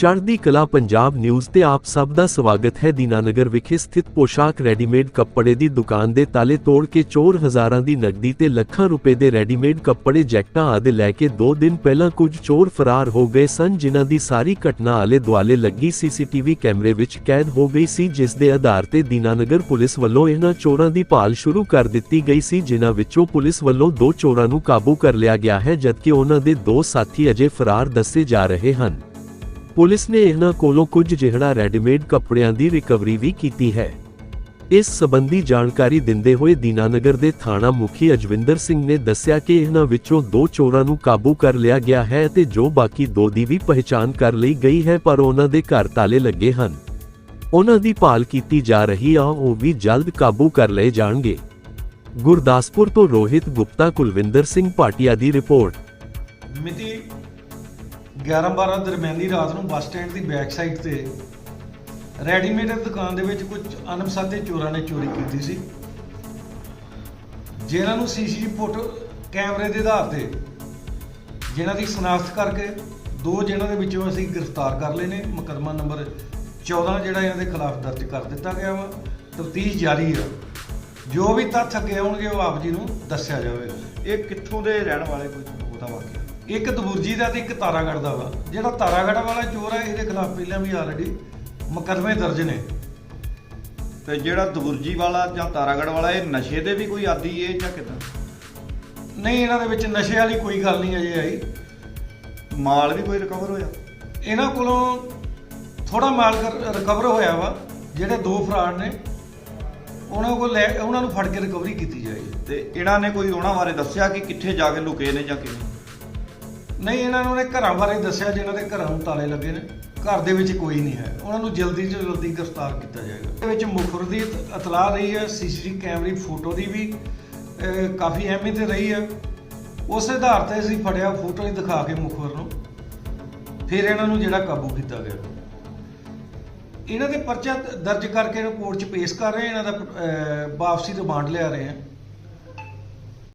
ਚੜ੍ਹਦੀ ਕਲਾ ਪੰਜਾਬ ਨਿਊਜ਼ ਤੇ ਆਪ ਸਭ ਦਾ ਸਵਾਗਤ ਹੈ। ਦੀਨਾਨਗਰ ਵਿਖੇ ਸਥਿਤ ਪੋਸ਼ਾਕ ਰੈਡੀਮੇਡ ਕੱਪੜੇ ਦੀ ਦੁਕਾਨ ਦੇ ਤਾਲੇ ਤੋੜ ਕੇ ਚੋਰ ਹਜ਼ਾਰਾਂ ਦੀ ਨਕਦੀ ਤੇ ਲੱਖਾਂ ਰੁਪਏ ਦੇ ਰੈਡੀਮੇਡ ਕੱਪੜੇ ਜੈਕਟਾਂ ਆਦਿ ਲੈ ਕੇ 2 ਦਿਨ ਪਹਿਲਾਂ ਕੁਝ ਚੋਰ ਫਰਾਰ ਹੋ ਗਏ ਸਨ, ਜਿਨ੍ਹਾਂ ਦੀ ਸਾਰੀ ਘਟਨਾ ਆਲੇ ਦੁਆਲੇ ਲੱਗੀ। ਸੀਸੀਟੀਵੀ ਕੈਮਰੇ ਵਿੱਚ ਕੈਦ ਹੋ ਗਈ ਸੀ, ਜਿਸ ਦੇ ਆਧਾਰ ਤੇ ਦੀਨਾਨਗਰ ਪੁਲਿਸ ਵੱਲੋਂ ਇਹਨਾਂ ਚੋਰਾਂ ਦੀ ਭਾਲ ਸ਼ੁਰੂ ਕਰ ਦਿੱਤੀ ਗਈ ਸੀ, ਜਿਨ੍ਹਾਂ ਵਿੱਚੋਂ ਪੁਲਿਸ ਵੱਲੋਂ ਦੋ ਚੋਰਾਂ ਨੂੰ ਕਾਬੂ ਕਰ ਲਿਆ ਗਿਆ ਹੈ, ਜਦਕਿ ਉਹਨਾਂ ਦੇ ਦੋ ਸਾਥੀ ਅਜੇ ਫਰਾਰ ਦੱਸੇ ਜਾ ਰਹੇ ਹਨ। ਪੁਲਿਸ ਨੇ ਇਹਨਾਂ ਕੋਲੋਂ ਕੁਝ ਜਿਹੜਾ ਰੈਡੀਮੇਡ ਕੱਪੜਿਆਂ ਦੀ ਰਿਕਵਰੀ ਵੀ ਕੀਤੀ ਹੈ। ਇਸ ਸਬੰਧੀ ਜਾਣਕਾਰੀ ਦਿੰਦੇ ਹੋਏ ਦੀਨਾਨਗਰ ਦੇ ਥਾਣਾ ਮੁਖੀ ਅਜਵਿੰਦਰ ਸਿੰਘ ਨੇ ਦੱਸਿਆ ਕਿ ਇਹਨਾਂ ਵਿੱਚੋਂ ਦੋ ਚੋਰਾਂ ਨੂੰ ਕਾਬੂ ਕਰ ਲਿਆ ਗਿਆ ਹੈ ਤੇ ਜੋ ਬਾਕੀ ਦੋ ਦੀ ਵੀ ਪਹਿਚਾਣ ਕਰ ਲਈ ਗਈ ਹੈ ਪਰ ਉਹਨਾਂ ਦੇ ਘਰ ਤਾਲੇ ਲੱਗੇ ਹਨ। ਉਹਨਾਂ ਦੀ ਭਾਲ ਕੀਤੀ ਜਾ ਰਹੀ ਆ, ਉਹ ਵੀ ਜਲਦ ਕਾਬੂ ਕਰ ਲਏ ਜਾਣਗੇ। ਗੁਰਦਾਸਪੁਰ ਤੋਂ ਰੋਹਿਤ ਗੁਪਤਾ, ਕੁਲਵਿੰਦਰ ਸਿੰਘ ਭਾਟੀਆ ਦੀ ਰਿਪੋਰਟ। ਮਿਤੀ 11-12 ਦਰਮਿਆਨੀ ਰਾਤ ਨੂੰ ਬੱਸ ਸਟੈਂਡ ਦੀ ਬੈਕ ਸਾਈਡ ਤੇ ਰੈਡੀਮੇਡ ਦੁਕਾਨ ਦੇ ਵਿੱਚ ਕੁਝ ਅਣਪਛਾਤੇ ਚੋਰਾਂ ਨੇ ਚੋਰੀ ਕੀਤੀ ਸੀ। ਜਿਨ੍ਹਾਂ ਨੂੰ ਸੀਸੀਟੀਵੀ ਫੋਟੋ ਕੈਮਰੇ ਦੇ ਆਧਾਰ ਤੇ ਜਿਨ੍ਹਾਂ ਦੀ ਸ਼ਨਾਖਤ ਕਰਕੇ ਦੋ ਜਿਨ੍ਹਾਂ ਦੇ ਵਿੱਚੋਂ ਅਸੀਂ ਗ੍ਰਿਫਤਾਰ ਕਰ ਲਏ ਨੇ। ਮੁਕੱਦਮਾ ਨੰਬਰ 14 ਜਿਹੜਾ ਇਹਨਾਂ ਦੇ ਖਿਲਾਫ ਦਰਜ ਕਰ ਦਿੱਤਾ ਗਿਆ ਵਾ। ਤਫਤੀਸ਼ ਜਾਰੀ ਆ। ਜੋ ਵੀ ਤੱਥ ਅੱਗੇ ਆਉਣਗੇ ਉਹ ਆਪ ਜੀ ਨੂੰ ਦੱਸਿਆ ਜਾਵੇਗਾ। ਇਹ ਕਿੱਥੋਂ ਦੇ ਰਹਿਣ ਵਾਲੇ ਕੋਈ ਉਹਦਾ ਵਾਕਿਆ ਇੱਕ ਦਬੁਰਜੀ ਦਾ ਤੇ ਇੱਕ ਤਾਰਾਗੜ ਦਾ ਵਾ। ਜਿਹੜਾ ਤਾਰਾਗੜ ਵਾਲਾ ਚੋਰ ਹੈ ਇਹਦੇ ਖਿਲਾਫ ਪਹਿਲਾਂ ਵੀ ਆਲਰੇਡੀ ਮੁਕੱਦਮੇ ਦਰਜ ਨੇ। ਤੇ ਜਿਹੜਾ ਦਬੁਰਜੀ ਵਾਲਾ ਜਾਂ ਤਾਰਾਗੜ ਵਾਲਾ ਇਹ ਨਸ਼ੇ ਦੇ ਵੀ ਕੋਈ ਆਦੀ ਏ ਜਾਂ ਕਿਦਾਂ? ਨਹੀਂ ਇਹਨਾਂ ਦੇ ਵਿੱਚ ਨਸ਼ੇ ਵਾਲੀ ਕੋਈ ਗੱਲ ਨਹੀਂ ਅਜੇ ਆਈ। ਮਾਲ ਵੀ ਕੋਈ ਰਿਕਵਰ ਹੋਇਆ? ਇਹਨਾਂ ਕੋਲੋਂ ਥੋੜਾ ਮਾਲ ਰਿਕਵਰ ਹੋਇਆ ਵਾ ਜਿਹੜੇ ਦੋ ਫਰਾਡ ਨੇ ਉਹਨਾਂ ਕੋਲ ਉਹਨਾਂ ਨੂੰ ਫੜ ਕੇ ਰਿਕਵਰੀ ਕੀਤੀ ਜਾਏਗੀ ਤੇ ਇਹਨਾਂ ਨੇ ਕੋਈ ਉਹਨਾਂ ਬਾਰੇ ਦੱਸਿਆ ਕਿ ਕਿੱਥੇ ਜਾ ਕੇ ਲੁਕੇ ਨੇ ਜਾਂ ਕਿਵੇਂ? ਨਹੀਂ, ਇਹਨਾਂ ਨੂੰ ਨੇ ਘਰਾਂ ਬਾਰੇ ਦੱਸਿਆ ਜਿਨ੍ਹਾਂ ਦੇ ਘਰਾਂ ਨੂੰ ਤਾਲੇ ਲੱਗੇ ਨੇ। ਘਰ ਦੇ ਵਿੱਚ ਕੋਈ ਨਹੀਂ ਹੈ। ਉਹਨਾਂ ਨੂੰ ਜਲਦੀ ਤੋਂ ਜਲਦੀ ਗ੍ਰਿਫਤਾਰ ਕੀਤਾ ਜਾਏਗਾ। ਇਹਦੇ ਵਿੱਚ ਮੁਖਰ ਦੀ ਇਤਲਾਹ ਰਹੀ ਹੈ, ਸੀਸੀਟੀਵੀ ਕੈਮਰੇ, ਫੋਟੋ ਦੀ ਵੀ ਕਾਫੀ ਅਹਿਮੀਅਤ ਰਹੀ ਹੈ। ਉਸ ਆਧਾਰ ਤੇ ਅਸੀਂ ਫੜਿਆ ਫੋਟੋ ਹੀ ਦਿਖਾ ਕੇ ਮੁਖਰ ਨੂੰ। ਫਿਰ ਇਹਨਾਂ ਨੂੰ ਜਿਹੜਾ ਕਾਬੂ ਕੀਤਾ ਗਿਆ। ਇਹਨਾਂ ਦੇ ਪਰਚਾ ਦਰਜ ਕਰਕੇ ਇਹਨੂੰ ਕੋਰਟ 'ਚ ਪੇਸ਼ ਕਰ ਰਹੇ ਇਹਨਾਂ ਦਾ ਵਾਪਸੀ ਰਿਮਾਂਡ ਲਿਆ ਰਹੇ ਹਾਂ।